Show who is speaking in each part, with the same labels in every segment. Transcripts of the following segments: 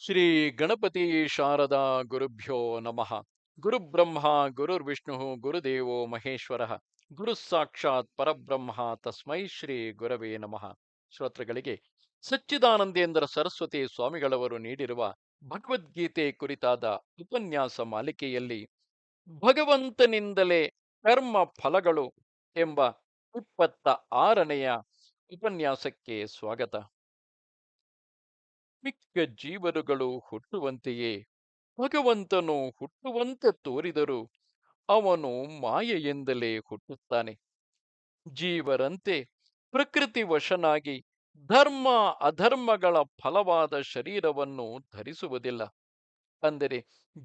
Speaker 1: ಶ್ರೀ ಗಣಪತಿ ಶಾರದಾ ಗುರುಭ್ಯೋ ನಮಃ. ಗುರುಬ್ರಹ್ಮ, ಗುರುರ್ವಿಷ್ಣು, ಗುರುದೇವೋ ಮಹೇಶ್ವರ. ಗುರು ಸಾಕ್ಷಾತ್ ಪರಬ್ರಹ್ಮ ತಸ್ಮೈ ಶ್ರೀ ಗುರವೇ ನಮಃ. ಶ್ರೋತೃಗಳಿಗೆ, ಸಚ್ಚಿದಾನಂದೇಂದ್ರ ಸರಸ್ವತಿ ಸ್ವಾಮಿಗಳವರು ನೀಡಿರುವ ಭಗವದ್ಗೀತೆ ಕುರಿತಾದ ಉಪನ್ಯಾಸ ಮಾಲಿಕೆಯಲ್ಲಿ ಭಗವಂತನಿಂದಲೇ ಕರ್ಮ ಫಲಗಳು ಎಂಬ ಇಪ್ಪತ್ತ ಆರನೆಯ ಉಪನ್ಯಾಸಕ್ಕೆ ಸ್ವಾಗತ. ಮಿಕ್ಕ ಜೀವರುಗಳು ಹುಟ್ಟುವಂತೆಯೇ, ಭಗವಂತನು ಹುಟ್ಟುವಂತೆ ತೋರಿದರು ಅವನು ಮಾಯೆಯಿಂದಲೇ ಹುಟ್ಟುತ್ತಾನೆ. ಜೀವರಂತೆ ಪ್ರಕೃತಿ ವಶನಾಗಿ ಧರ್ಮ ಅಧರ್ಮಗಳ ಫಲವಾದ ಶರೀರವನ್ನು ಧರಿಸುವುದಿಲ್ಲ. ಅಂದರೆ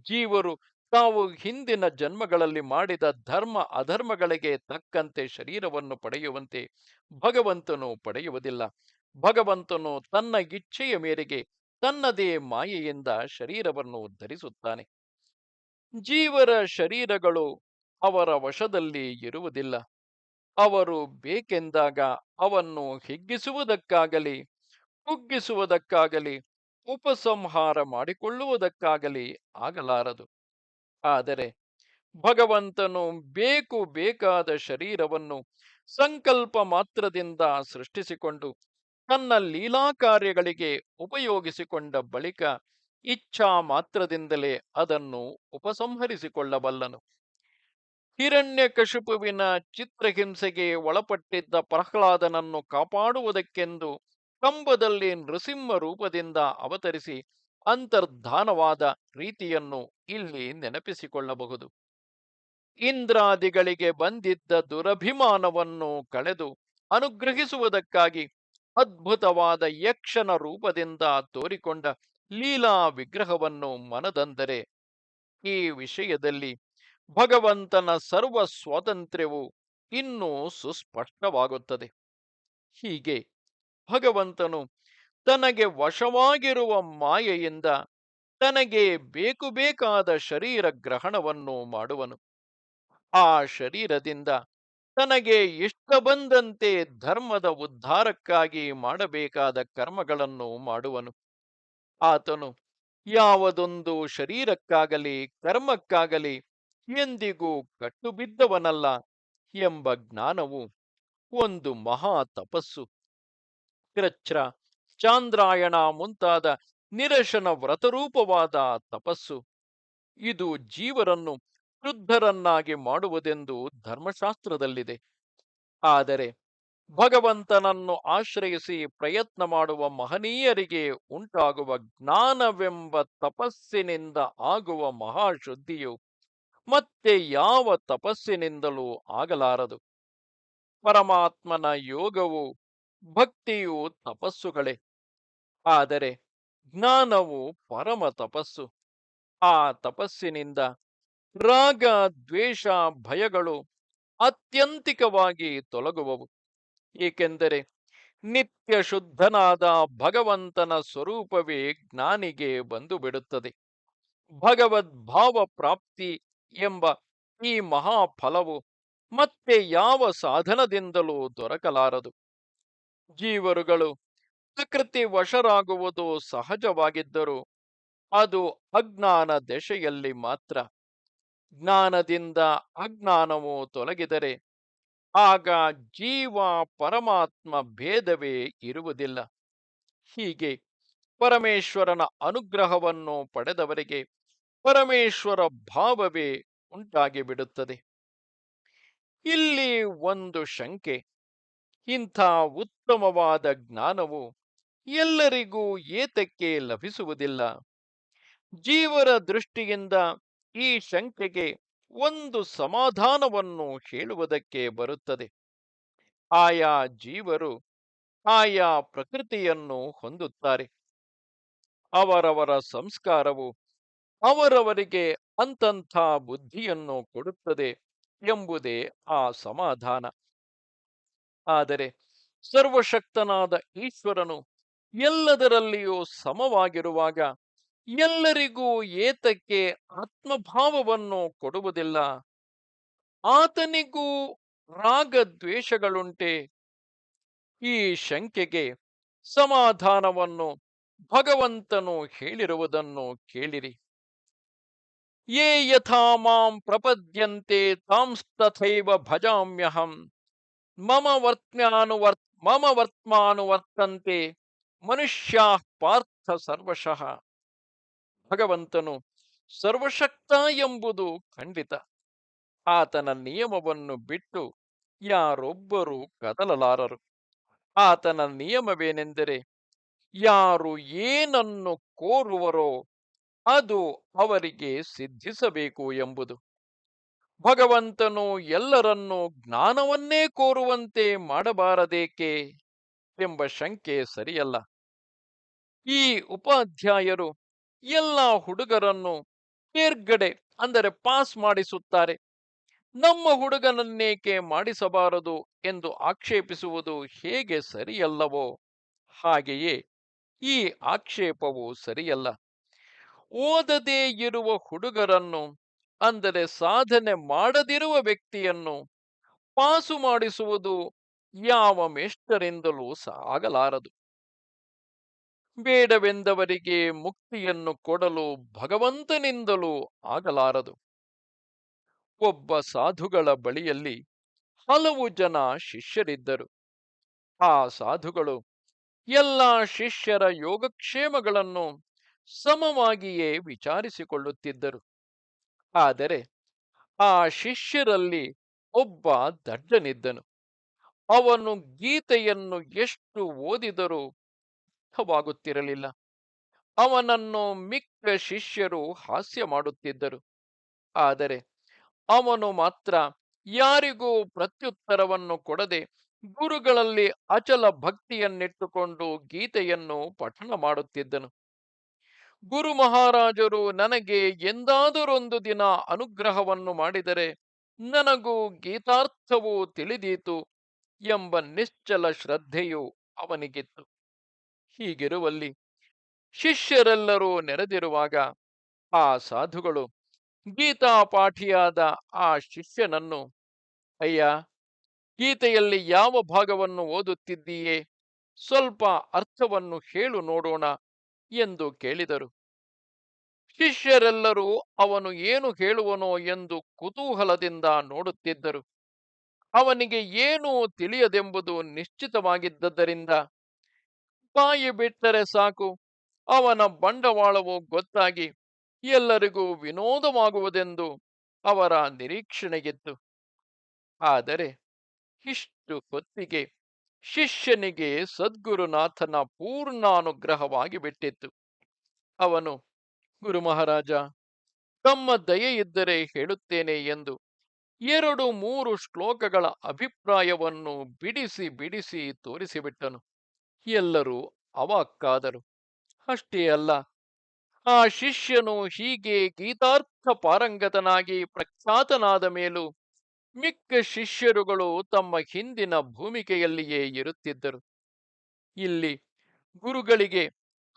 Speaker 1: ಜೀವರು ತಾವು ಹಿಂದಿನ ಜನ್ಮಗಳಲ್ಲಿ ಮಾಡಿದ ಧರ್ಮ ಅಧರ್ಮಗಳಿಗೆ ತಕ್ಕಂತೆ ಶರೀರವನ್ನು ಪಡೆಯುವಂತೆ ಭಗವಂತನು ಪಡೆಯುವುದಿಲ್ಲ. ಭಗವಂತನು ತನ್ನ ಇಚ್ಛೆಯ ಮೇರೆಗೆ ತನ್ನದೇ ಮಾಯೆಯಿಂದ ಶರೀರವನ್ನು ಧರಿಸುತ್ತಾನೆ. ಜೀವರ ಶರೀರಗಳು ಅವರ ವಶದಲ್ಲಿ ಇರುವುದಿಲ್ಲ. ಅವರು ಬೇಕೆಂದಾಗ ಅವನ್ನು ಹಿಗ್ಗಿಸುವುದಕ್ಕಾಗಲಿ, ಕುಗ್ಗಿಸುವುದಕ್ಕಾಗಲಿ, ಉಪಸಂಹಾರ ಮಾಡಿಕೊಳ್ಳುವುದಕ್ಕಾಗಲಿ ಆಗಲಾರದು. ಆದರೆ ಭಗವಂತನು ಬೇಕು ಬೇಕಾದ ಶರೀರವನ್ನು ಸಂಕಲ್ಪ ಮಾತ್ರದಿಂದ ಸೃಷ್ಟಿಸಿಕೊಂಡು ತನ್ನ ಲೀಲಾ ಕಾರ್ಯಗಳಿಗೆ ಉಪಯೋಗಿಸಿಕೊಂಡ ಬಳಿಕ ಇಚ್ಛಾ ಮಾತ್ರದಿಂದಲೇ ಅದನ್ನು ಉಪಸಂಹರಿಸಿಕೊಳ್ಳಬಲ್ಲನು. ಹಿರಣ್ಯಕಶಿಪುವಿನ ಚಿತ್ರಹಿಂಸೆಗೆ ಒಳಪಟ್ಟಿದ್ದ ಪ್ರಹ್ಲಾದನನ್ನು ಕಾಪಾಡುವುದಕ್ಕೆಂದು ಕಂಬದಲ್ಲಿ ನೃಸಿಂಹ ರೂಪದಿಂದ ಅವತರಿಸಿ ಅಂತರ್ಧಾನವಾದ ರೀತಿಯನ್ನು ಇಲ್ಲಿ ನೆನಪಿಸಿಕೊಳ್ಳಬಹುದು. ಇಂದ್ರಾದಿಗಳಿಗೆ ಬಂದಿದ್ದ ದುರಭಿಮಾನವನ್ನು ಕಳೆದು ಅನುಗ್ರಹಿಸುವುದಕ್ಕಾಗಿ ಅದ್ಭುತವಾದ ಯಕ್ಷನ ರೂಪದಿಂದ ತೋರಿಕೊಂಡ ಲೀಲಾ ವಿಗ್ರಹವನ್ನು ಮನದಂದರೆ ಈ ವಿಷಯದಲ್ಲಿ ಭಗವಂತನ ಸರ್ವ ಸ್ವಾತಂತ್ರ್ಯವು ಇನ್ನೂ ಸುಸ್ಪಷ್ಟವಾಗುತ್ತದೆ. ಹೀಗೆ ಭಗವಂತನು ತನಗೆ ವಶವಾಗಿರುವ ಮಾಯೆಯಿಂದ ತನಗೆ ಬೇಕು ಬೇಕಾದ ಶರೀರ ಗ್ರಹಣವನ್ನು ಮಾಡುವನು. ಆ ಶರೀರದಿಂದ ತನಗೆ ಇಷ್ಟ ಬಂದಂತೆ ಧರ್ಮದ ಉದ್ಧಾರಕ್ಕಾಗಿ ಮಾಡಬೇಕಾದ ಕರ್ಮಗಳನ್ನು ಮಾಡುವನು. ಆತನು ಯಾವುದೊಂದು ಶರೀರಕ್ಕಾಗಲಿ, ಕರ್ಮಕ್ಕಾಗಲಿ ಎಂದಿಗೂ ಕಟ್ಟುಬಿದ್ದವನಲ್ಲ ಎಂಬ ಜ್ಞಾನವು ಒಂದು ಮಹಾ ತಪಸ್ಸು. ಕ್ರಚ್ರ ಚಾಂದ್ರಾಯಣ ಮುಂತಾದ ನಿರಶನ ವ್ರತರೂಪವಾದ ತಪಸ್ಸು. ಇದು ಜೀವರನ್ನು ವೃದ್ಧರನ್ನಾಗಿ ಮಾಡುವುದೆಂದು ಧರ್ಮಶಾಸ್ತ್ರದಲ್ಲಿದೆ. ಆದರೆ ಭಗವಂತನನ್ನು ಆಶ್ರಯಿಸಿ ಪ್ರಯತ್ನ ಮಾಡುವ ಮಹನೀಯರಿಗೆ ಉಂಟಾಗುವ ಜ್ಞಾನವೆಂಬ ತಪಸ್ಸಿನಿಂದ ಆಗುವ ಮಹಾಶುದ್ಧಿಯು ಮತ್ತೆ ಯಾವ ತಪಸ್ಸಿನಿಂದಲೂ ಆಗಲಾರದು. ಪರಮಾತ್ಮನ ಯೋಗವು ಭಕ್ತಿಯು ತಪಸ್ಸುಗಳೇ. ಆದರೆ ಜ್ಞಾನವು ಪರಮ ತಪಸ್ಸು. ಆ ತಪಸ್ಸಿನಿಂದ ರಾಗ, ದ್ವೇಷ, ಭಯಗಳು ಅತ್ಯಂತಿಕವಾಗಿ ತೊಲಗುವವು. ಏಕೆಂದರೆ ನಿತ್ಯ ಶುದ್ಧನಾದ ಭಗವಂತನ ಸ್ವರೂಪವೇ ಜ್ಞಾನಿಗೆ ಬಂದು ಬಿಡುತ್ತದೆ ಭಗವದ್ಭಾವ ಪ್ರಾಪ್ತಿ ಎಂಬ ಈ ಮಹಾಫಲವು ಮತ್ತೆ ಯಾವ ಸಾಧನದಿಂದಲೂ ದೊರಕಲಾರದು. ಜೀವರುಗಳು ಪ್ರಕೃತಿ ವಶರಾಗುವುದು ಸಹಜವಾಗಿದ್ದರೂ ಅದು ಅಜ್ಞಾನ ದೆಶೆಯಲ್ಲಿ ಮಾತ್ರ. ಜ್ಞಾನದಿಂದ ಅಜ್ಞಾನವು ತೊಲಗಿದರೆ ಆಗ ಜೀವ ಪರಮಾತ್ಮ ಭೇದವೇ ಇರುವುದಿಲ್ಲ. ಹೀಗೆ ಪರಮೇಶ್ವರನ ಅನುಗ್ರಹವನ್ನು ಪಡೆದವರಿಗೆ ಪರಮೇಶ್ವರ ಭಾವವೇ ಉಂಟಾಗಿಬಿಡುತ್ತದೆ. ಇಲ್ಲಿ ಒಂದು ಶಂಕೆ, ಇಂಥ ಉತ್ತಮವಾದ ಜ್ಞಾನವು ಎಲ್ಲರಿಗೂ ಏತಕ್ಕೆ ಲಭಿಸುವುದಿಲ್ಲ. ಜೀವರ ದೃಷ್ಟಿಯಿಂದ ಈ ಶಂಕೆಗೆ ಒಂದು ಸಮಾಧಾನವನ್ನು ಹೇಳುವುದಕ್ಕೆ ಬರುತ್ತದೆ. ಆಯಾ ಜೀವರು ಆಯಾ ಪ್ರಕೃತಿಯನ್ನು ಹೊಂದುತ್ತಾರೆ. ಅವರವರ ಸಂಸ್ಕಾರವು ಅವರವರಿಗೆ ಅಂತಂಥ ಬುದ್ಧಿಯನ್ನು ಕೊಡುತ್ತದೆ ಎಂಬುದೇ ಆ ಸಮಾಧಾನ. ಆದರೆ ಸರ್ವಶಕ್ತನಾದ ಈಶ್ವರನು ಎಲ್ಲದರಲ್ಲಿಯೂ ಸಮವಾಗಿರುವಾಗ ಎಲ್ಲರಿಗೂ ಏತಕ್ಕೆ ಆತ್ಮಭಾವವನ್ನು ಕೊಡುವುದಿಲ್ಲ. ಆತನಿಗೂ ರಾಗದ್ವೇಷಗಳುಂಟೆ. ಈ ಶಂಕೆಗೆ ಸಮಾಧಾನವನ್ನು ಭಗವಂತನು ಹೇಳಿರುವುದನ್ನು ಕೇಳಿರಿ. ಯೇ ಯಥಾ ಮಾಂ ಪ್ರಪದ್ಯಂತೆ ತಾಂಸ್ತಥೈವ ಭಜಾಮ್ಯಹಂ. ಮಮ ವರ್ತ್ಮ್ಯಾನುವರ್, ಮಮ ವರ್ತ್ಮಾನುವರ್ತಂತೆ ಮನುಷ್ಯಾ ಪಾರ್ಥ ಸರ್ವಶಃ. ಭಗವಂತನು ಸರ್ವಶಕ್ತ ಎಂಬುದು ಖಂಡಿತ. ಆತನ ನಿಯಮವನ್ನು ಬಿಟ್ಟು ಯಾರೊಬ್ಬರೂ ಕದಲಲಾರರು. ಆತನ ನಿಯಮವೇನೆಂದರೆ ಯಾರು ಏನನ್ನು ಕೋರುವರೋ ಅದು ಅವರಿಗೆ ಸಿದ್ಧಿಸಬೇಕು ಎಂಬುದು. ಭಗವಂತನು ಎಲ್ಲರನ್ನೂ ಜ್ಞಾನವನ್ನೇ ಕೋರುವಂತೆ ಮಾಡಬಾರದೇಕೆ ಎಂಬ ಶಂಕೆ ಸರಿಯಲ್ಲ. ಈ ಉಪಾಧ್ಯಾಯರು ಎಲ್ಲ ಹುಡುಗರನ್ನು ತೇರ್ಗಡೆ ಅಂದರೆ ಪಾಸ್ ಮಾಡಿಸುತ್ತಾರೆ. ನಮ್ಮ ಹುಡುಗನನ್ನೇಕೆ ಮಾಡಿಸಬಾರದು ಎಂದು ಆಕ್ಷೇಪಿಸುವುದು ಹೇಗೆ ಸರಿಯಲ್ಲವೋ ಹಾಗೆಯೇ ಈ ಆಕ್ಷೇಪವು ಸರಿಯಲ್ಲ. ಓದದೇ ಇರುವ ಹುಡುಗರನ್ನು, ಅಂದರೆ ಸಾಧನೆ ಮಾಡದಿರುವ ವ್ಯಕ್ತಿಯನ್ನು ಪಾಸು ಮಾಡಿಸುವುದು ಯಾವ ಮೇಷ್ಟರಿಂದಲೂ ಆಗಲಾರದು. ಬೇಡವೆಂದವರಿಗೆ ಮುಕ್ತಿಯನ್ನು ಕೊಡಲು ಭಗವಂತನಿಂದಲೂ ಆಗಲಾರದು. ಒಬ್ಬ ಸಾಧುಗಳ ಬಳಿಯಲ್ಲಿ ಹಲವು ಜನ ಶಿಷ್ಯರಿದ್ದರು. ಆ ಸಾಧುಗಳು ಎಲ್ಲ ಶಿಷ್ಯರ ಯೋಗಕ್ಷೇಮಗಳನ್ನು ಸಮವಾಗಿಯೇ ವಿಚಾರಿಸಿಕೊಳ್ಳುತ್ತಿದ್ದರು. ಆದರೆ ಆ ಶಿಷ್ಯರಲ್ಲಿ ಒಬ್ಬ ದಡ್ಡನಿದ್ದನು. ಅವನು ಗೀತೆಯನ್ನು ಎಷ್ಟು ಓದಿದರೂ ಅರ್ಥವಾಗುತ್ತಿರಲಿಲ್ಲ. ಅವನನ್ನು ಮಿಕ್ಕ ಶಿಷ್ಯರು ಹಾಸ್ಯ ಮಾಡುತ್ತಿದ್ದರು. ಆದರೆ ಅವನು ಮಾತ್ರ ಯಾರಿಗೂ ಪ್ರತ್ಯುತ್ತರವನ್ನು ಕೊಡದೆ ಗುರುಗಳಲ್ಲಿ ಅಚಲ ಭಕ್ತಿಯನ್ನಿಟ್ಟುಕೊಂಡು ಗೀತೆಯನ್ನು ಪಠಣ ಮಾಡುತ್ತಿದ್ದನು. ಗುರು ಮಹಾರಾಜರು ನನಗೆ ಎಂದಾದರೊಂದು ದಿನ ಅನುಗ್ರಹವನ್ನು ಮಾಡಿದರೆ ನನಗೂ ಗೀತಾರ್ಥವು ತಿಳಿದೀತು ಎಂಬ ನಿಶ್ಚಲ ಶ್ರದ್ಧೆಯು ಅವನಿಗಿತ್ತು. ಹೀಗಿರುವಲ್ಲಿ ಶಿಷ್ಯರೆಲ್ಲರೂ ನೆರೆದಿರುವಾಗ ಆ ಸಾಧುಗಳು ಗೀತಾ ಪಾಠಿಯಾದ ಆ ಶಿಷ್ಯನನ್ನು, ಅಯ್ಯ, ಗೀತೆಯಲ್ಲಿ ಯಾವ ಭಾಗವನ್ನು ಓದುತ್ತಿದ್ದೀಯೇ? ಸ್ವಲ್ಪ ಅರ್ಥವನ್ನು ಹೇಳು ನೋಡೋಣ ಎಂದು ಕೇಳಿದರು. ಶಿಷ್ಯರೆಲ್ಲರೂ ಅವನು ಏನು ಹೇಳುವನೋ ಎಂದು ಕುತೂಹಲದಿಂದ ನೋಡುತ್ತಿದ್ದರು. ಅವನಿಗೆ ಏನೂ ತಿಳಿಯದೆಂಬುದು ನಿಶ್ಚಿತವಾಗಿದ್ದರಿಂದ ಬಾಯಿ ಬಿಟ್ಟರೆ ಸಾಕು. ಅವನ ಬಂಡವಾಳವು ಗೊತ್ತಾಗಿ ಎಲ್ಲರಿಗೂ ವಿನೋದವಾಗುವುದೆಂದು ಅವರ ನಿರೀಕ್ಷಣೆಗಿತ್ತು ಆದರೆ ಇಷ್ಟು ಹೊತ್ತಿಗೆ ಶಿಷ್ಯನಿಗೆ ಸದ್ಗುರುನಾಥನ ಪೂರ್ಣಾನುಗ್ರಹವಾಗಿ ಬಿಟ್ಟಿತ್ತು. ಅವನು, ಗುರು ಮಹಾರಾಜ, ತಮ್ಮ ದಯೆ ಇದ್ದರೆ ಹೇಳುತ್ತೇನೆ ಎಂದು ಎರಡು ಮೂರು ಶ್ಲೋಕಗಳ ಅಭಿಪ್ರಾಯವನ್ನು ಬಿಡಿಸಿ ಬಿಡಿಸಿ ತೋರಿಸಿಬಿಟ್ಟನು. ಎಲ್ಲರೂ ಅವಾಕ್ಕಾದರು. ಅಷ್ಟೇ ಅಲ್ಲ, ಆ ಶಿಷ್ಯನು ಹೀಗೆ ಗೀತಾರ್ಥ ಪಾರಂಗತನಾಗಿ ಪ್ರಖ್ಯಾತನಾದ ಮೇಲೂ ಮಿಕ್ಕ ಶಿಷ್ಯರುಗಳು ತಮ್ಮ ಹಿಂದಿನ ಭೂಮಿಕೆಯಲ್ಲಿಯೇ ಇರುತ್ತಿದ್ದರು. ಇಲ್ಲಿ ಗುರುಗಳಿಗೆ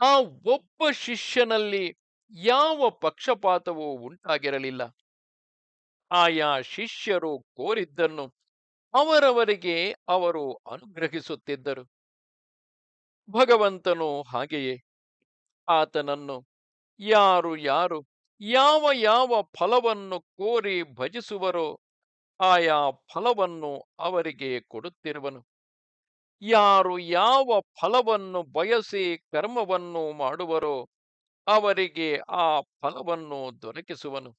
Speaker 1: ಆ ಒಬ್ಬ ಶಿಷ್ಯನಲ್ಲಿ ಯಾವ ಪಕ್ಷಪಾತವೂ ಉಂಟಾಗಿರಲಿಲ್ಲ. ಆಯಾ ಶಿಷ್ಯರು ಕೋರಿದ್ದನ್ನು ಅವರವರಿಗೆ ಅವರು ಅನುಗ್ರಹಿಸುತ್ತಿದ್ದರು. ಭಗವಂತನು ಹಾಗೆಯೇ ಆತನನ್ನು ಯಾರು ಯಾರು ಯಾವ ಯಾವ ಫಲವನ್ನು ಕೋರಿ ಭಜಿಸುವರೋ ಆಯಾ ಫಲವನ್ನು ಅವರಿಗೆ ಕೊಡುತ್ತಿರುವನು. ಯಾರು ಯಾವ ಫಲವನ್ನು ಬಯಸಿ ಕರ್ಮವನ್ನು ಮಾಡುವರೋ ಅವರಿಗೆ ಆ ಫಲವನ್ನು ದೊರಕಿಸುವನು.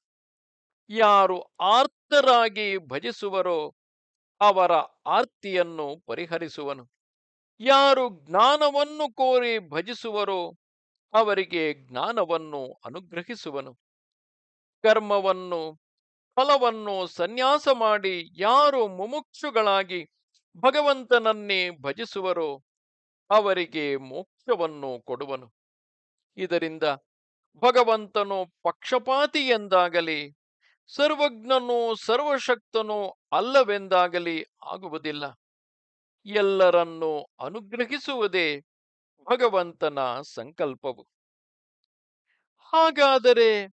Speaker 1: ಯಾರು ಆರ್ತರಾಗಿ ಭಜಿಸುವರೋ ಅವರ ಆರ್ತಿಯನ್ನು ಪರಿಹರಿಸುವನು. ಯಾರು ಜ್ಞಾನವನ್ನು ಕೋರಿ ಭಜಿಸುವರೋ ಅವರಿಗೆ ಜ್ಞಾನವನ್ನು ಅನುಗ್ರಹಿಸುವನು. ಕರ್ಮವನ್ನು, ಫಲವನ್ನು ಸನ್ಯಾಸ ಮಾಡಿ ಯಾರು ಮುಮುಕ್ಷುಗಳಾಗಿ ಭಗವಂತನನ್ನೇ ಭಜಿಸುವರೋ ಅವರಿಗೆ ಮೋಕ್ಷವನ್ನು ಕೊಡುವನು. ಇದರಿಂದ ಭಗವಂತನು ಪಕ್ಷಪಾತಿ ಎಂದಾಗಲಿ, ಸರ್ವಜ್ಞನೂ ಸರ್ವಶಕ್ತನೂ ಅಲ್ಲವೆಂದಾಗಲಿ ಆಗುವುದಿಲ್ಲ. ಎಲ್ಲರನ್ನೂ ಅನುಗ್ರಹಿಸುವುದೇ ಭಗವಂತನ ಸಂಕಲ್ಪವು. ಹಾಗಾದರೆ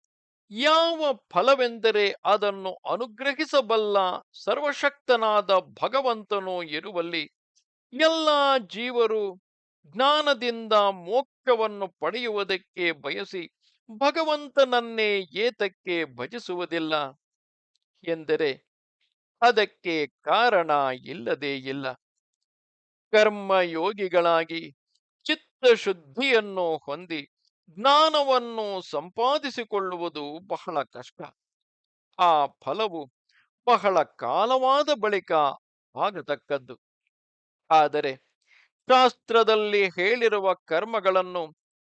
Speaker 1: ಯಾವ ಫಲವೆಂದರೆ ಅದನ್ನು ಅನುಗ್ರಹಿಸಬಲ್ಲ ಸರ್ವಶಕ್ತನಾದ ಭಗವಂತನು ಇರುವಲ್ಲಿ ಎಲ್ಲ ಜೀವರು ಜ್ಞಾನದಿಂದ ಮೋಕ್ಷವನ್ನು ಪಡೆಯುವುದಕ್ಕೆ ಬಯಸಿ ಭಗವಂತನನ್ನೇ ಏತಕ್ಕೆ ಭಜಿಸುವುದಿಲ್ಲ ಎಂದರೆ ಅದಕ್ಕೆ ಕಾರಣ ಇಲ್ಲದೇ ಇಲ್ಲ. ಕರ್ಮಯೋಗಿಗಳಾಗಿ ಚಿತ್ತಶುದ್ಧಿಯನ್ನು ಹೊಂದಿ ಜ್ಞಾನವನ್ನು ಸಂಪಾದಿಸಿಕೊಳ್ಳುವುದು ಬಹಳ ಕಷ್ಟ. ಆ ಫಲವು ಬಹಳ ಕಾಲವಾದ ಬಳಿಕ ಆಗತಕ್ಕದ್ದು. ಆದರೆ ಶಾಸ್ತ್ರದಲ್ಲಿ ಹೇಳಿರುವ ಕರ್ಮಗಳನ್ನು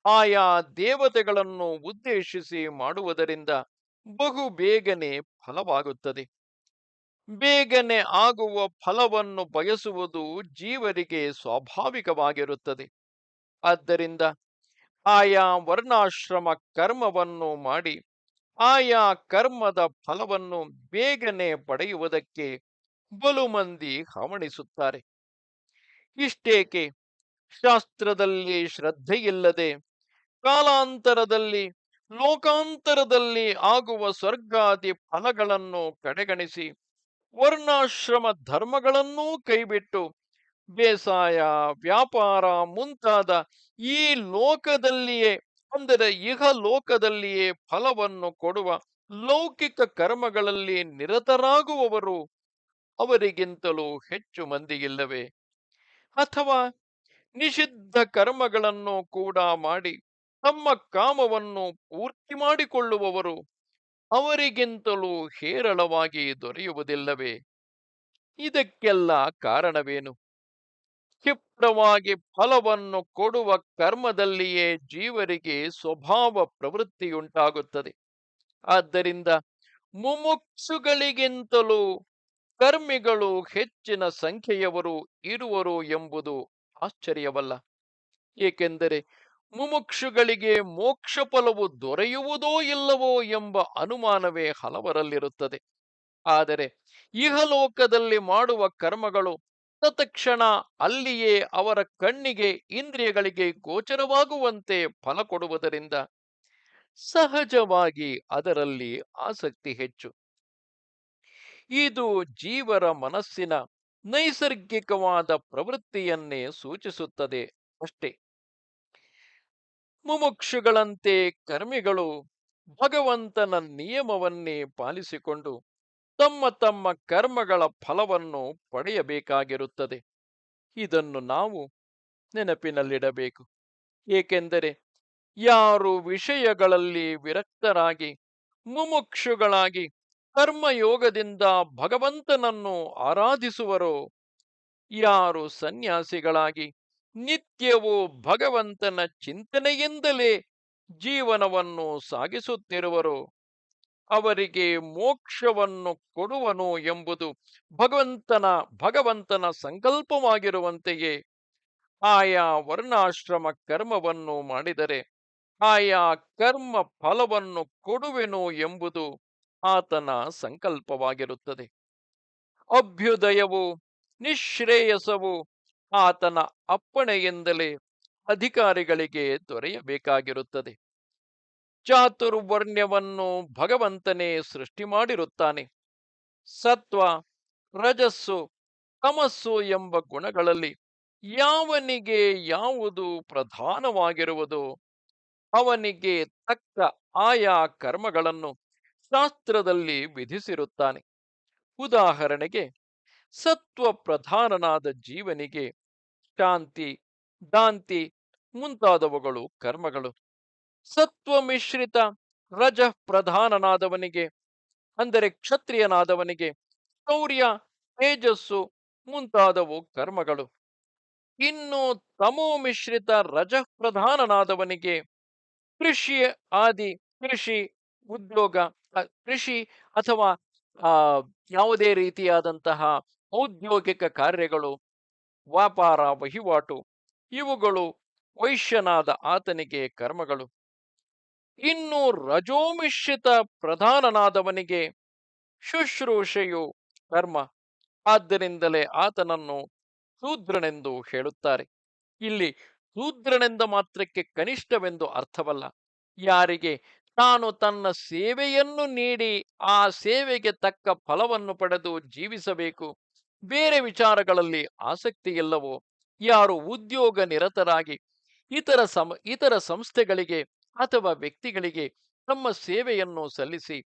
Speaker 1: ಆಯಾ ದೇವತೆಗಳನ್ನು ಉದ್ದೇಶಿಸಿ ಮಾಡುವುದರಿಂದ ಬಹು ಬೇಗನೆ ಫಲವಾಗುತ್ತದೆ. ಬೇಗನೆ ಆಗುವ ಫಲವನ್ನು ಬಯಸುವುದು ಜೀವರಿಗೆ ಸ್ವಾಭಾವಿಕವಾಗಿರುತ್ತದೆ. ಆದ್ದರಿಂದ ಆಯಾ ವರ್ಣಾಶ್ರಮ ಕರ್ಮವನ್ನು ಮಾಡಿ, ಆಯಾ ಕರ್ಮದ ಫಲವನ್ನು ಬೇಗನೆ ಪಡೆಯುವುದಕ್ಕೆ ಬಲು ಮಂದಿ ಹವಣಿಸುತ್ತಾರೆ. ಇಷ್ಟೇಕೆ? ಶಾಸ್ತ್ರದಲ್ಲಿ ಶ್ರದ್ಧೆಯಿಲ್ಲದೆ, ಕಾಲಾಂತರದಲ್ಲಿ, ಲೋಕಾಂತರದಲ್ಲಿ ಆಗುವ ಸ್ವರ್ಗಾದಿ ಫಲಗಳನ್ನು ಕಡೆಗಣಿಸಿ ವರ್ಣಾಶ್ರಮ ಧರ್ಮಗಳನ್ನೂ ಕೈಬಿಟ್ಟು ಬೇಸಾಯ, ವ್ಯಾಪಾರ ಮುಂತಾದ ಈ ಲೋಕದಲ್ಲಿಯೇ, ಅಂದರೆ ಇಹ ಲೋಕದಲ್ಲಿಯೇ ಫಲವನ್ನು ಕೊಡುವ ಲೌಕಿಕ ಕರ್ಮಗಳಲ್ಲಿ ನಿರತರಾಗುವವರು ಅವರಿಗಿಂತಲೂ ಹೆಚ್ಚು ಮಂದಿಯಿಲ್ಲವೇ? ಅಥವಾ ನಿಷಿದ್ಧ ಕರ್ಮಗಳನ್ನು ಕೂಡ ಮಾಡಿ ತಮ್ಮ ಕಾಮವನ್ನು ಪೂರ್ತಿ ಮಾಡಿಕೊಳ್ಳುವವರು ಅವರಿಗಿಂತಲೂ ಹೇರಳವಾಗಿ ದೊರೆಯುವುದಿಲ್ಲವೇ? ಇದಕ್ಕೆಲ್ಲ ಕಾರಣವೇನು? ಕ್ಷಿಪ್ರವಾಗಿ ಫಲವನ್ನು ಕೊಡುವ ಕರ್ಮದಲ್ಲಿಯೇ ಜೀವರಿಗೆ ಸ್ವಭಾವ ಪ್ರವೃತ್ತಿಯುಂಟಾಗುತ್ತದೆ. ಆದ್ದರಿಂದ ಮುಮುಕ್ಷುಗಳಿಗಿಂತಲೂ ಕರ್ಮಿಗಳು ಹೆಚ್ಚಿನ ಸಂಖ್ಯೆಯವರು ಇರುವರು ಎಂಬುದು ಆಶ್ಚರ್ಯವಲ್ಲ. ಏಕೆಂದರೆ ಮುಮುಕ್ಷುಗಳಿಗೆ ಮೋಕ್ಷ ಫಲವು ದೊರೆಯುವುದೋ ಇಲ್ಲವೋ ಎಂಬ ಅನುಮಾನವೇ ಹಲವರಲ್ಲಿರುತ್ತದೆ. ಆದರೆ ಇಹಲೋಕದಲ್ಲಿ ಮಾಡುವ ಕರ್ಮಗಳು ತತ್ಕ್ಷಣ ಅಲ್ಲಿಯೇ ಅವರ ಕಣ್ಣಿಗೆ ಇಂದ್ರಿಯಗಳಿಗೆ ಗೋಚರವಾಗುವಂತೆ ಫಲ ಕೊಡುವುದರಿಂದ ಸಹಜವಾಗಿ ಅದರಲ್ಲಿ ಆಸಕ್ತಿ ಹೆಚ್ಚು. ಇದು ಜೀವರ ಮನಸ್ಸಿನ ನೈಸರ್ಗಿಕವಾದ ಪ್ರವೃತ್ತಿಯನ್ನೇ ಸೂಚಿಸುತ್ತದೆ ಅಷ್ಟೇ. ಮುಮುಕ್ಷುಗಳಂತೆ ಕರ್ಮಿಗಳು ಭಗವಂತನ ನಿಯಮವನ್ನೇ ಪಾಲಿಸಿಕೊಂಡು ತಮ್ಮ ತಮ್ಮ ಕರ್ಮಗಳ ಫಲವನ್ನು ಪಡೆಯಬೇಕಾಗಿರುತ್ತದೆ. ಇದನ್ನು ನಾವು ನೆನಪಿನಲ್ಲಿಡಬೇಕು. ಏಕೆಂದರೆ ಯಾರು ವಿಷಯಗಳಲ್ಲಿ ವಿರಕ್ತರಾಗಿ, ಮುಮುಕ್ಷುಗಳಾಗಿ ಕರ್ಮಯೋಗದಿಂದ ಭಗವಂತನನ್ನು ಆರಾಧಿಸುವರೋ, ಯಾರು ಸನ್ಯಾಸಿಗಳಾಗಿ ನಿತ್ಯವೂ ಭಗವಂತನ ಚಿಂತನೆಯಿಂದಲೇ ಜೀವನವನ್ನು ಸಾಗಿಸುತ್ತಿರುವರು. ಅವರಿಗೆ ಮೋಕ್ಷವನ್ನು ಕೊಡುವನು ಎಂಬುದು ಭಗವಂತನ ಭಗವಂತನ ಸಂಕಲ್ಪವಾಗಿರುವಂತೆಯೇ. ಆಯಾ ವರ್ಣಾಶ್ರಮ ಕರ್ಮವನ್ನು ಮಾಡಿದರೆ ಆಯಾ ಕರ್ಮ ಫಲವನ್ನು ಕೊಡುವೆನು ಎಂಬುದು ಆತನ ಸಂಕಲ್ಪವಾಗಿರುತ್ತದೆ. ಅಭ್ಯುದಯವು, ನಿಶ್ರೇಯಸವು ಆತನ ಅಪ್ಪಣೆಯಿಂದಲೇ ಅಧಿಕಾರಿಗಳಿಗೆ ದೊರೆಯಬೇಕಾಗಿರುತ್ತದೆ. ಚಾತುರ್ವರ್ಣ್ಯವನ್ನು ಭಗವಂತನೇ ಸೃಷ್ಟಿ ಮಾಡಿರುತ್ತಾನೆ. ಸತ್ವ, ರಜಸ್ಸು ತಮಸ್ಸು ಎಂಬ ಗುಣಗಳಲ್ಲಿ ಯಾವನಿಗೆ ಯಾವುದು ಪ್ರಧಾನವಾಗಿರುವುದು ಅವನಿಗೆ ತಕ್ಕ ಆಯಾ ಕರ್ಮಗಳನ್ನು ಶಾಸ್ತ್ರದಲ್ಲಿ ವಿಧಿಸಿರುತ್ತಾನೆ. ಉದಾಹರಣೆಗೆ ಸತ್ವ ಪ್ರಧಾನನಾದ ಜೀವನಿಗೆ ಶಾಂತಿ ದಾಂತಿ ಮುಂತಾದವುಗಳು ಕರ್ಮಗಳು. ಸತ್ವ ಮಿಶ್ರಿತ ರಜ ಪ್ರಧಾನನಾದವನಿಗೆ, ಅಂದರೆ ಕ್ಷತ್ರಿಯನಾದವನಿಗೆ, ಶೌರ್ಯ, ತೇಜಸ್ಸು ಮುಂತಾದವು ಕರ್ಮಗಳು. ಇನ್ನು ತಮೋ ಮಿಶ್ರಿತ ರಜ ಪ್ರಧಾನನಾದವನಿಗೆ ಕೃಷಿ ಆದಿ, ಕೃಷಿ ಉದ್ಯೋಗ ಕೃಷಿ ಅಥವಾ ಯಾವುದೇ ರೀತಿಯಾದಂತಹ ಔದ್ಯೋಗಿಕ ಕಾರ್ಯಗಳು, ವ್ಯಾಪಾರ, ವಹಿವಾಟು, ಇವುಗಳು ವೈಶ್ಯನಾದ ಆತನಿಗೆ ಕರ್ಮಗಳು. ಇನ್ನು ರಜೋಮಿಶ್ರಿತ ಪ್ರಧಾನನಾದವನಿಗೆ ಶುಶ್ರೂಷೆಯು ಕರ್ಮ. ಆದ್ದರಿಂದಲೇ ಆತನನ್ನು ಶೂದ್ರನೆಂದು ಹೇಳುತ್ತಾರೆ. ಇಲ್ಲಿ ಶೂದ್ರನೆಂದ ಮಾತ್ರಕ್ಕೆ ಕನಿಷ್ಠವೆಂದು ಅರ್ಥವಲ್ಲ. ಯಾರಿಗೆ? ತಾನು ತನ್ನ ಸೇವೆಯನ್ನು ನೀಡಿ ಆ ಸೇವೆಗೆ ತಕ್ಕ ಫಲವನ್ನು ಪಡೆದು ಜೀವಿಸಬೇಕು. ಬೇರೆ ವಿಚಾರಗಳಲ್ಲಿ ಆಸಕ್ತಿ ಇಲ್ಲವೋ ಯಾರು ಉದ್ಯೋಗ ನಿರತರಾಗಿ ಇತರ ಸಮ, ಇತರ ಸಂಸ್ಥೆಗಳಿಗೆ ಅಥವಾ ವ್ಯಕ್ತಿಗಳಿಗೆ ತಮ್ಮ ಸೇವೆಯನ್ನು ಸಲ್ಲಿಸಿ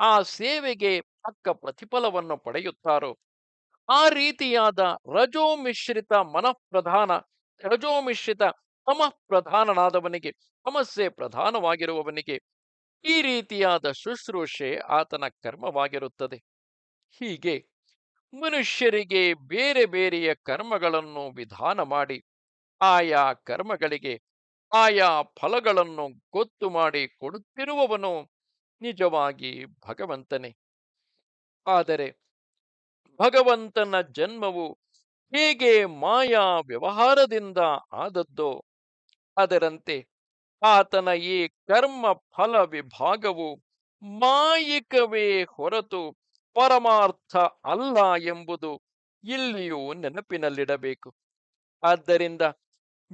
Speaker 1: ಆ ಸೇವೆಗೆ ತಕ್ಕ ಪ್ರತಿಫಲವನ್ನು ಪಡೆಯುತ್ತಾರೋ? ಆ ರೀತಿಯಾದ ರಜೋ ಮಿಶ್ರಿತ ಮನಃಪ್ರಧಾನ ರಜೋ ಮಿಶ್ರಿತ ತಮಃ ಪ್ರಧಾನನಾದವನಿಗೆ ಸಮಸ್ಯೆ ಪ್ರಧಾನವಾಗಿರುವವನಿಗೆ ಈ ರೀತಿಯಾದ ಶುಶ್ರೂಷೆ ಆತನ ಕರ್ಮವಾಗಿರುತ್ತದೆ. ಹೀಗೆ ಮನುಷ್ಯರಿಗೆ ಬೇರೆ ಬೇರೆಯ ಕರ್ಮಗಳನ್ನು ವಿಧಾನ ಮಾಡಿ, ಆಯಾ ಕರ್ಮಗಳಿಗೆ ಆಯಾ ಫಲಗಳನ್ನು ಗೊತ್ತು ಮಾಡಿ ಕೊಡುತ್ತಿರುವವನು ನಿಜವಾಗಿ ಭಗವಂತನೇ. ಆದರೆ ಭಗವಂತನ ಜನ್ಮವು ಹೇಗೆ ಮಾಯಾ ವ್ಯವಹಾರದಿಂದ ಆದದ್ದೋ ಅದರಂತೆ ಆತನ ಈ ಕರ್ಮ ಫಲ ವಿಭಾಗವು ಮಾಯಿಕವೇ ಹೊರತು ಪರಮಾರ್ಥ ಅಲ್ಲ ಎಂಬುದು ಇಲ್ಲಿಯೂ ನೆನಪಿನಲ್ಲಿಡಬೇಕು. ಆದ್ದರಿಂದ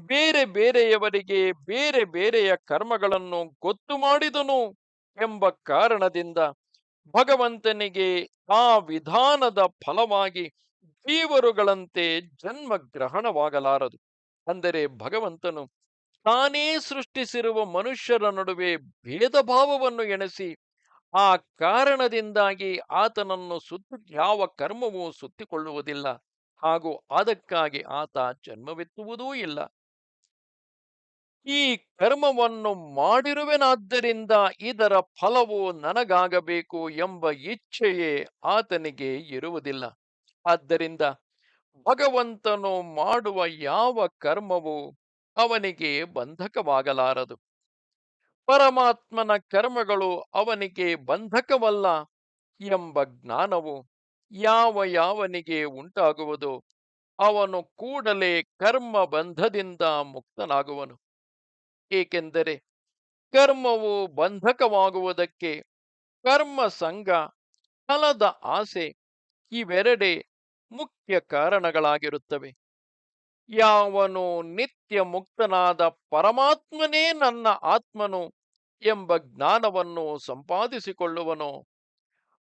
Speaker 1: ಬೇರೆ ಬೇರೆಯವರಿಗೆ ಬೇರೆ ಬೇರೆಯ ಕರ್ಮಗಳನ್ನು ಗೊತ್ತು ಮಾಡಿದನು ಎಂಬ ಕಾರಣದಿಂದ ಭಗವಂತನಿಗೆ ಆ ವಿಧಾನದ ಫಲವಾಗಿ ಜೀವರುಗಳಂತೆ ಜನ್ಮ ಗ್ರಹಣವಾಗಲಾರದು ಅಂದರೆ ಭಗವಂತನು ತಾನೇ ಸೃಷ್ಟಿಸಿರುವ ಮನುಷ್ಯರ ನಡುವೆ ಭೇದ ಭಾವವನ್ನು ಎಣಿಸಿ ಆ ಕಾರಣದಿಂದಾಗಿ ಆತನನ್ನು ಸುತ್ತ, ಯಾವ ಕರ್ಮವೂ ಸುತ್ತಿಕೊಳ್ಳುವುದಿಲ್ಲ. ಹಾಗೂ ಅದಕ್ಕಾಗಿ ಆತ ಜನ್ಮವೆತ್ತುವುದೂ ಇಲ್ಲ. ಈ ಕರ್ಮವನ್ನು ಮಾಡಿರುವೆನಾದ್ದರಿಂದ ಇದರ ಫಲವು ನನಗಾಗಬೇಕು ಎಂಬ ಇಚ್ಛೆಯೇ ಆತನಿಗೆ ಇರುವುದಿಲ್ಲ. ಆದ್ದರಿಂದ ಭಗವಂತನು ಮಾಡುವ ಯಾವ ಕರ್ಮವು ಅವನಿಗೆ ಬಂಧಕವಾಗಲಾರದು. ಪರಮಾತ್ಮನ ಕರ್ಮಗಳು ಅವನಿಗೆ ಬಂಧಕವಲ್ಲ ಎಂಬ ಜ್ಞಾನವು ಯಾವ ಯಾವನಿಗೆ ಉಂಟಾಗುವುದು, ಅವನು ಕೂಡಲೇ ಕರ್ಮ ಬಂಧದಿಂದ ಮುಕ್ತನಾಗುವನು. ಏಕೆಂದರೆ ಕರ್ಮವು ಬಂಧಕವಾಗುವುದಕ್ಕೆ ಕರ್ಮ ಸಂಘ, ಫಲದ ಆಸೆ ಇವೆರಡೇ ಮುಖ್ಯ ಕಾರಣಗಳಾಗಿರುತ್ತವೆ. ಯಾವನು ನಿತ್ಯ ಮುಕ್ತನಾದ ಪರಮಾತ್ಮನೇ ನನ್ನ ಆತ್ಮನು ಎಂಬ ಜ್ಞಾನವನ್ನು ಸಂಪಾದಿಸಿಕೊಳ್ಳುವನು.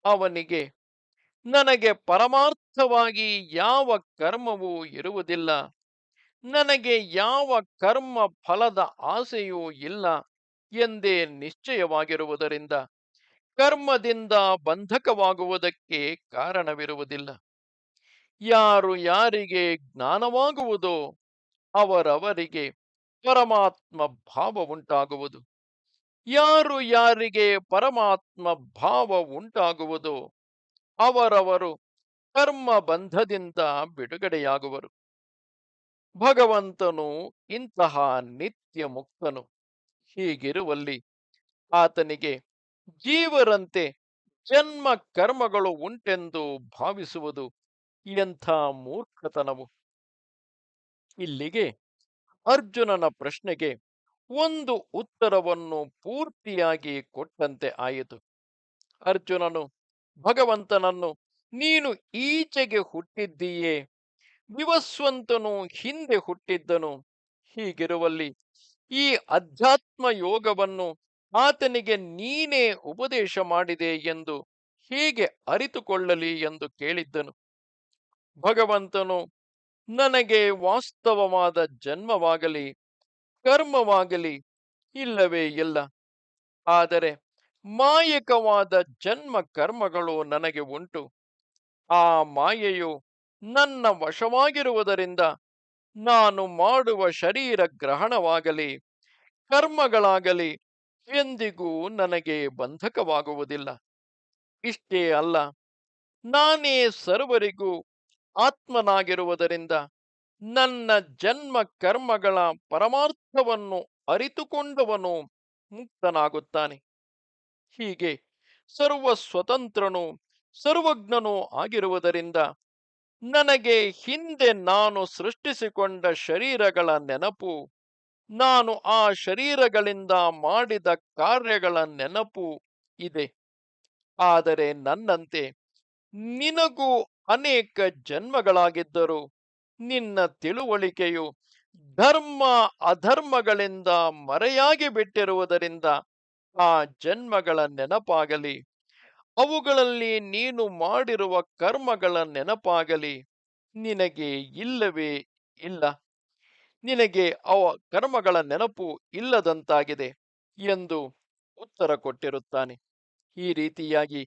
Speaker 1: ಅವನಿಗೆ, ನನಗೆ ಪರಮಾರ್ಥವಾಗಿ ಯಾವ ಕರ್ಮವೂ ಇರುವುದಿಲ್ಲ. ನನಗೆ ಯಾವ ಕರ್ಮ ಫಲದ ಆಸೆಯೂ ಇಲ್ಲ ಎಂದೇ ನಿಶ್ಚಯವಾಗಿರುವುದರಿಂದ ಕರ್ಮದಿಂದ ಬಂಧಕವಾಗುವುದಕ್ಕೆ ಕಾರಣವಿರುವುದಿಲ್ಲ. ಯಾರು ಯಾರಿಗೆ ಜ್ಞಾನವಾಗುವುದೋ ಅವರವರಿಗೆ ಪರಮಾತ್ಮ ಭಾವ ಉಂಟಾಗುವುದು ಯಾರು ಯಾರಿಗೆ ಪರಮಾತ್ಮ ಭಾವ ಉಂಟಾಗುವುದು? ಅವರವರು ಕರ್ಮ ಬಂಧದಿಂದ ಬಿಡುಗಡೆಯಾಗುವರು. ಭಗವಂತನು ಇಂತಹ ನಿತ್ಯ ಮುಕ್ತನು. ಹೀಗಿರುವಲ್ಲಿ ಆತನಿಗೆ ಜೀವರಂತೆ ಜನ್ಮ ಕರ್ಮಗಳು ಉಂಟೆಂದು ಭಾವಿಸುವುದು ಎಂಥ ಮೂರ್ಖತನವು. ಇಲ್ಲಿಗೆ ಅರ್ಜುನನ ಪ್ರಶ್ನೆಗೆ ಒಂದು ಉತ್ತರವನ್ನು ಪೂರ್ತಿಯಾಗಿ ಕೊಟ್ಟಂತೆ ಆಯಿತು. ಅರ್ಜುನನು, ಭಗವಂತನನ್ನು, ನೀನು ಈಚೆಗೆ ಹುಟ್ಟಿದ್ದೀಯೇ? ವಿವಸ್ವಂತನು ಹಿಂದೆ ಹುಟ್ಟಿದ್ದನು. ಹೀಗಿರುವಲ್ಲಿ ಈ ಅಧ್ಯಾತ್ಮ ಯೋಗವನ್ನು ಆತನಿಗೆ ನೀನೇ ಉಪದೇಶ ಮಾಡಿದೆ ಎಂದು ಹೀಗೆ ಅರಿತುಕೊಳ್ಳಲಿ ಎಂದು ಕೇಳಿದ್ದನು. ಭಗವಂತನು, ನನಗೆ ವಾಸ್ತವವಾದ ಜನ್ಮವಾಗಲಿ ಕರ್ಮವಾಗಲಿ ಇಲ್ಲವೇ ಇಲ್ಲ. ಆದರೆ ಮಾಯಕವಾದ ಜನ್ಮ ಕರ್ಮಗಳು ನನಗೆ ಉಂಟು. ಆ ಮಾಯೆಯು ನನ್ನ ವಶವಾಗಿರುವುದರಿಂದ ನಾನು ಮಾಡುವ ಶರೀರ ಗ್ರಹಣವಾಗಲಿ, ಕರ್ಮಗಳಾಗಲಿ ಎಂದಿಗೂ ನನಗೆ ಬಂಧಕವಾಗುವುದಿಲ್ಲ. ಇಷ್ಟೇ ಅಲ್ಲ, ನಾನೇ ಸರ್ವರಿಗೂ ಆತ್ಮನಾಗಿರುವುದರಿಂದ ನನ್ನ ಜನ್ಮ ಕರ್ಮಗಳ ಪರಮಾರ್ಥವನ್ನು ಅರಿತುಕೊಂಡವನು ಮುಕ್ತನಾಗುತ್ತಾನೆ. ಹೀಗೆ ಸರ್ವ ಸ್ವತಂತ್ರನು, ಸರ್ವಜ್ಞನೂ ಆಗಿರುವುದರಿಂದ ನನಗೆ ಹಿಂದೆ ನಾನು ಸೃಷ್ಟಿಸಿಕೊಂಡ ಶರೀರಗಳ ನೆನಪು, ನಾನು ಆ ಶರೀರಗಳಿಂದ ಮಾಡಿದ ಕಾರ್ಯಗಳ ನೆನಪು ಇದೆ. ಆದರೆ ನನ್ನಂತೆ ನಿನಗೂ ಅನೇಕ ಜನ್ಮಗಳಾಗಿದ್ದರು. ನಿನ್ನ ತಿಳುವಳಿಕೆಯು ಧರ್ಮ ಅಧರ್ಮಗಳಿಂದ ಮರೆಯಾಗಿ ಬಿಟ್ಟಿರುವುದರಿಂದ ಆ ಜನ್ಮಗಳ ನೆನಪಾಗಲಿ. ಅವುಗಳಲ್ಲಿ ನೀನು ಮಾಡಿರುವ ಕರ್ಮಗಳ ನೆನಪಾಗಲಿ. ನಿನಗೆ ಇಲ್ಲವೇ ಇಲ್ಲ. ನಿನಗೆ ಅವ ಕರ್ಮಗಳ ನೆನಪು ಇಲ್ಲದಂತಾಗಿದೆ ಎಂದು ಉತ್ತರ ಕೊಟ್ಟಿರುತ್ತಾನೆ. ಈ ರೀತಿಯಾಗಿ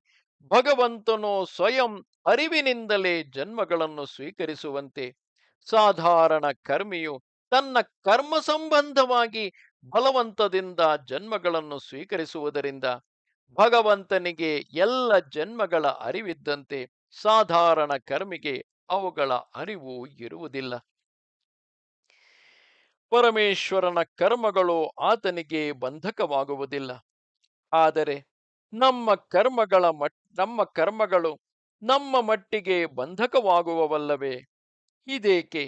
Speaker 1: ಭಗವಂತನು ಸ್ವಯಂ ಅರಿವಿನಿಂದಲೇ ಜನ್ಮಗಳನ್ನು ಸ್ವೀಕರಿಸುವಂತೆ ಸಾಧಾರಣ ಕರ್ಮಿಯು ತನ್ನ ಕರ್ಮ ಸಂಬಂಧವಾಗಿ ಬಲವಂತದಿಂದ ಜನ್ಮಗಳನ್ನು ಸ್ವೀಕರಿಸುವುದರಿಂದ ಭಗವಂತನಿಗೆ ಎಲ್ಲ ಜನ್ಮಗಳ ಅರಿವಿದ್ದಂತೆ ಸಾಧಾರಣ ಕರ್ಮಿಗೆ ಅವುಗಳ ಅರಿವು ಇರುವುದಿಲ್ಲ. ಪರಮೇಶ್ವರನ ಕರ್ಮಗಳು ಆತನಿಗೆ ಬಂಧಕವಾಗುವುದಿಲ್ಲ. ಆದರೆ ನಮ್ಮ ಕರ್ಮಗಳ ಮಟ್, ನಮ್ಮ ಕರ್ಮಗಳು ನಮ್ಮ ಮಟ್ಟಿಗೆ ಬಂಧಕವಾಗುವವಲ್ಲವೇ? ಇದೇಕೆ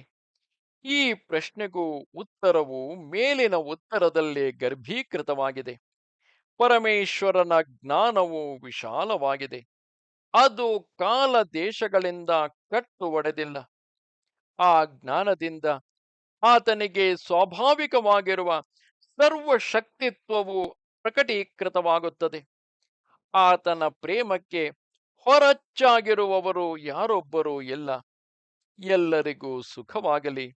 Speaker 1: ಈ ಪ್ರಶ್ನೆಗೂ ಉತ್ತರವು ಮೇಲಿನ ಉತ್ತರದಲ್ಲೇ ಗರ್ಭೀಕೃತವಾಗಿದೆ. ಪರಮೇಶ್ವರನ ಜ್ಞಾನವು ವಿಶಾಲವಾಗಿದೆ. ಅದು ಕಾಲ ದೇಶಗಳಿಂದ ಕಟ್ಟು ಒಡೆದಿಲ್ಲ ಆ ಜ್ಞಾನದಿಂದ ಆತನಿಗೆ ಸ್ವಾಭಾವಿಕವಾಗಿರುವ ಸರ್ವಶಕ್ತಿತ್ವವು ಪ್ರಕಟೀಕೃತವಾಗುತ್ತದೆ. ಆತನ ಪ್ರೇಮಕ್ಕೆ ಹೊರಚ್ಚಾಗಿರುವವರು ಯಾರೊಬ್ಬರೂ ಇಲ್ಲ. ಎಲ್ಲರಿಗೂ ಸುಖವಾಗಲಿ.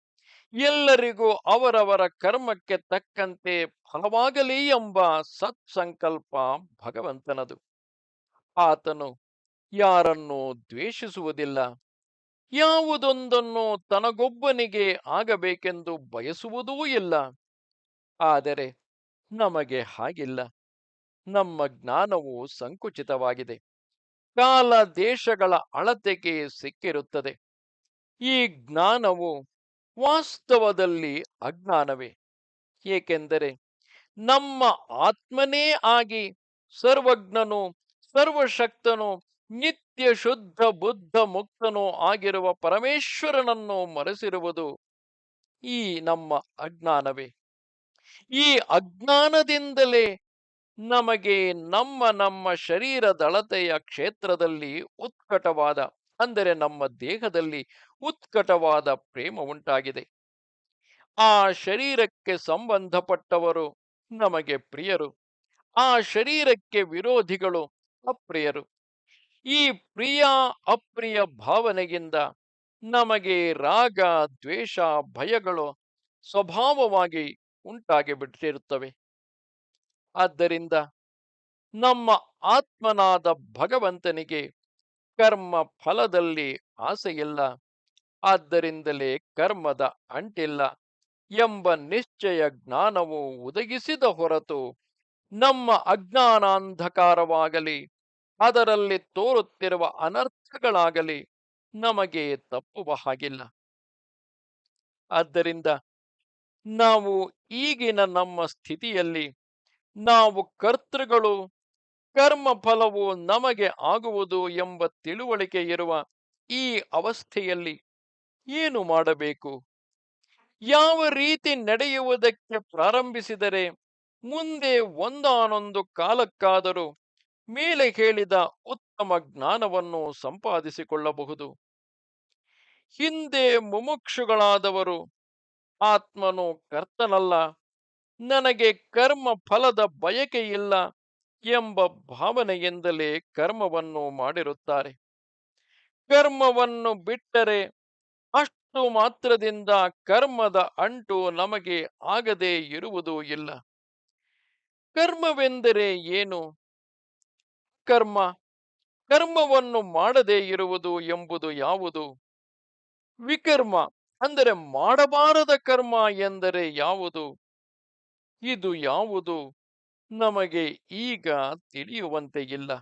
Speaker 1: ಎಲ್ಲರಿಗೂ ಅವರವರ ಕರ್ಮಕ್ಕೆ ತಕ್ಕಂತೆ ಫಲವಾಗಲಿ ಎಂಬ ಸತ್ಸಂಕಲ್ಪ ಭಗವಂತನದು. ಆತನು ಯಾರನ್ನೂ ದ್ವೇಷಿಸುವುದಿಲ್ಲ. ಯಾವುದೊಂದನ್ನು ತನಗೊಬ್ಬನಿಗೆ ಆಗಬೇಕೆಂದು ಬಯಸುವುದೂ ಇಲ್ಲ. ಆದರೆ ನಮಗೆ ಹಾಗಿಲ್ಲ. ನಮ್ಮ ಜ್ಞಾನವು ಸಂಕುಚಿತವಾಗಿದೆ. ಕಾಲ ದೇಶಗಳ ಅಳತೆಗೆ ಸಿಕ್ಕಿರುತ್ತದೆ. ಈ ಜ್ಞಾನವು ವಾಸ್ತವದಲ್ಲಿ ಅಜ್ಞಾನವೇ. ಏಕೆಂದರೆ ನಮ್ಮ ಆತ್ಮನೇ ಆಗಿ ಸರ್ವಜ್ಞನು, ಸರ್ವಶಕ್ತನು, ನಿತ್ಯ ಶುದ್ಧ, ಬುದ್ಧ ಮುಕ್ತನೂ ಆಗಿರುವ ಪರಮೇಶ್ವರನನ್ನು ಮರೆಸಿರುವುದು ಈ ನಮ್ಮ ಅಜ್ಞಾನವೇ. ಈ ಅಜ್ಞಾನದಿಂದಲೇ ನಮಗೆ ನಮ್ಮ ನಮ್ಮ ಶರೀರದಳತೆಯ ಕ್ಷೇತ್ರದಲ್ಲಿ ಉತ್ಕಟವಾದ, ಅಂದರೆ ನಮ್ಮ ದೇಹದಲ್ಲಿ ಉತ್ಕಟವಾದ ಪ್ರೇಮ ಉಂಟಾಗಿದೆ. ಆ ಶರೀರಕ್ಕೆ ಸಂಬಂಧಪಟ್ಟವರು ನಮಗೆ ಪ್ರಿಯರು. ಆ ಶರೀರಕ್ಕೆ ವಿರೋಧಿಗಳು ಅಪ್ರಿಯರು. ಈ ಪ್ರಿಯ, ಅಪ್ರಿಯ ಭಾವನೆಯಿಂದ ನಮಗೆ ರಾಗ, ದ್ವೇಷ, ಭಯಗಳು ಸ್ವಭಾವವಾಗಿ ಉಂಟಾಗಿ ಬಿಟ್ಟಿರುತ್ತವೆ ಆದ್ದರಿಂದ ನಮ್ಮ ಆತ್ಮನಾದ ಭಗವಂತನಿಗೆ ಕರ್ಮ ಫಲದಲ್ಲಿ ಆಸೆಯಿಲ್ಲ. ಆದ್ದರಿಂದಲೇ ಕರ್ಮದ ಅಂಟಿಲ್ಲ ಎಂಬ ನಿಶ್ಚಯ ಜ್ಞಾನವು ಒದಗಿಸಿದ ಹೊರತು ನಮ್ಮ ಅಜ್ಞಾನಾಂಧಕಾರವಾಗಲಿ, ಅದರಲ್ಲಿ ತೋರುತ್ತಿರುವ ಅನರ್ಥಗಳಾಗಲಿ ನಮಗೆ ತಪ್ಪುವ ಹಾಗಿಲ್ಲ. ಆದ್ದರಿಂದ ನಾವು ಈಗಿನ ನಮ್ಮ ಸ್ಥಿತಿಯಲ್ಲಿ ನಾವು ಕರ್ತೃಗಳು ಕರ್ಮ ಫಲವು ನಮಗೆ ಆಗುವುದು ಎಂಬ ತಿಳುವಳಿಕೆ ಇರುವ ಈ ಅವಸ್ಥೆಯಲ್ಲಿ ಏನು ಮಾಡಬೇಕು? ಯಾವ ರೀತಿ ನಡೆಯುವುದಕ್ಕೆ ಪ್ರಾರಂಭಿಸಿದರೆ ಮುಂದೆ ಒಂದಾನೊಂದು ಕಾಲಕ್ಕಾದರೂ ಮೇಲೆ ಹೇಳಿದ ಉತ್ತಮ ಜ್ಞಾನವನ್ನು ಸಂಪಾದಿಸಿಕೊಳ್ಳಬಹುದು. ಹಿಂದೆ ಮುಮುಕ್ಷುಗಳಾದವರು, ಆತ್ಮನು ಕರ್ತನಲ್ಲ, ನನಗೆ ಕರ್ಮ ಫಲದ ಬಯಕೆಯಿಲ್ಲ ಎಂಬ ಭಾವನೆಯಿಂದಲೇ ಕರ್ಮವನ್ನು ಮಾಡಿರುತ್ತಾರೆ. ಕರ್ಮವನ್ನು ಬಿಟ್ಟರೆ ಅಷ್ಟು ಮಾತ್ರದಿಂದ ಕರ್ಮದ ಅಂಟು ನಮಗೆ ಆಗದೇ ಇರುವುದು ಇಲ್ಲ. ಕರ್ಮವೆಂದರೆ ಏನು? ಕರ್ಮ. ಕರ್ಮವನ್ನು ಮಾಡದೇ ಇರುವುದು ಎಂಬುದು ಯಾವುದು? ವಿಕರ್ಮ, ಅಂದರೆ ಮಾಡಬಾರದ ಕರ್ಮ ಎಂದರೆ ಯಾವುದು? ಇದು ಯಾವುದು? ನಮಗೆ ಈಗ ತಿಳಿಯುವಂತೆ ಇಲ್ಲ.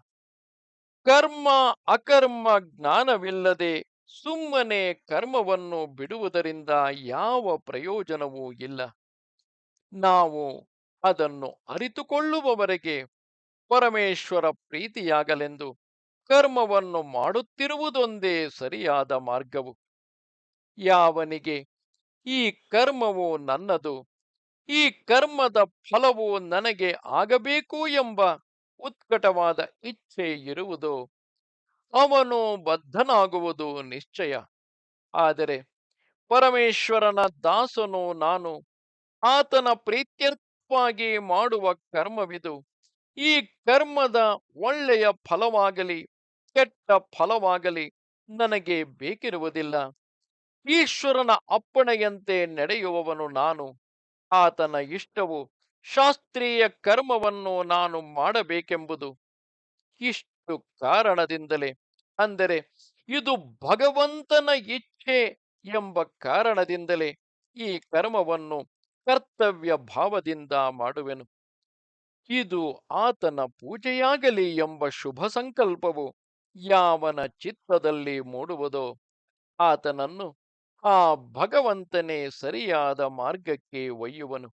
Speaker 1: ಕರ್ಮ, ಅಕರ್ಮ ಜ್ಞಾನವಿಲ್ಲದೆ ಸುಮ್ಮನೆ ಕರ್ಮವನ್ನು ಬಿಡುವುದರಿಂದ ಯಾವ ಪ್ರಯೋಜನವೂ ಇಲ್ಲ. ನಾವು ಅದನ್ನು ಅರಿತುಕೊಳ್ಳುವವರೆಗೆ ಪರಮೇಶ್ವರ ಪ್ರೀತಿಯಾಗಲೆಂದು ಕರ್ಮವನ್ನು ಮಾಡುತ್ತಿರುವುದೊಂದೇ ಸರಿಯಾದ ಮಾರ್ಗವು. ಯಾವನಿಗೆ ಈ ಕರ್ಮವು ನನ್ನದು, ಈ ಕರ್ಮದ ಫಲವು ನನಗೆ ಆಗಬೇಕು ಎಂಬ ಉತ್ಕಟವಾದ ಇಚ್ಛೆ ಇರುವುದು ಅವನು ಬದ್ಧನಾಗುವುದು ನಿಶ್ಚಯ. ಆದರೆ ಪರಮೇಶ್ವರನ ದಾಸನು ನಾನು ಆತನ ಪ್ರೀತ್ಯರ್ಥವಾಗಿ ಮಾಡುವ ಕರ್ಮವಿದು, ಈ ಕರ್ಮದ ಒಳ್ಳೆಯ ಫಲವಾಗಲಿ, ಕೆಟ್ಟ ಫಲವಾಗಲಿ ನನಗೆ ಬೇಕಿರುವುದಿಲ್ಲ. ಈಶ್ವರನ ಅಪ್ಪಣೆಯಂತೆ ನಡೆಯುವವನು ನಾನು, ಆತನ ಇಷ್ಟವು ಶಾಸ್ತ್ರೀಯ ಕರ್ಮವನ್ನು ನಾನು ಮಾಡಬೇಕೆಂಬುದು ಇಷ್ಟು ಕಾರಣದಿಂದಲೇ. ಅಂದರೆ, ಇದು ಭಗವಂತನ ಇಚ್ಛೆ ಎಂಬ ಕಾರಣದಿಂದಲೇ ಈ ಕರ್ಮವನ್ನು ಕರ್ತವ್ಯ ಭಾವದಿಂದ ಮಾಡುವೆನು. ಇದು ಆತನ ಪೂಜೆಯಾಗಲಿ ಎಂಬ ಶುಭ ಸಂಕಲ್ಪವು ಯಾವನ ಚಿತ್ತದಲ್ಲಿ ಮೂಡುವುದೋ, ಆತನನ್ನು ಆ ಭಗವಂತನೇ ಸರಿಯಾದ ಮಾರ್ಗಕ್ಕೆ ಒಯ್ಯುವನು.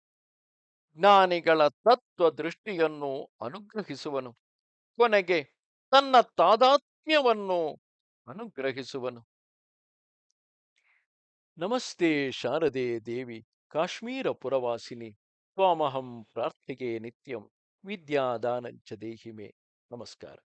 Speaker 1: ಜ್ಞಾನಿಗಳ ತತ್ವ ದೃಷ್ಟಿಯನ್ನು ಅನುಗ್ರಹಿಸುವನು. ಕೊನೆಗೆ ತನ್ನ ತಾದಾತ್ಮ್ಯವನ್ನು ಅನುಗ್ರಹಿಸುವನು. ನಮಸ್ತೆ ಶಾರದೆ ದೇವಿ ಕಾಶ್ಮೀರ ಪುರವಾಸಿನಿ. ತ್ವಾಮಹಂ ಪ್ರಾರ್ಥಿಗೆ ನಿತ್ಯಂ ವಿದ್ಯಾದಾನಂಚ ದೇಹಿಮೆ. ನಮಸ್ಕಾರ.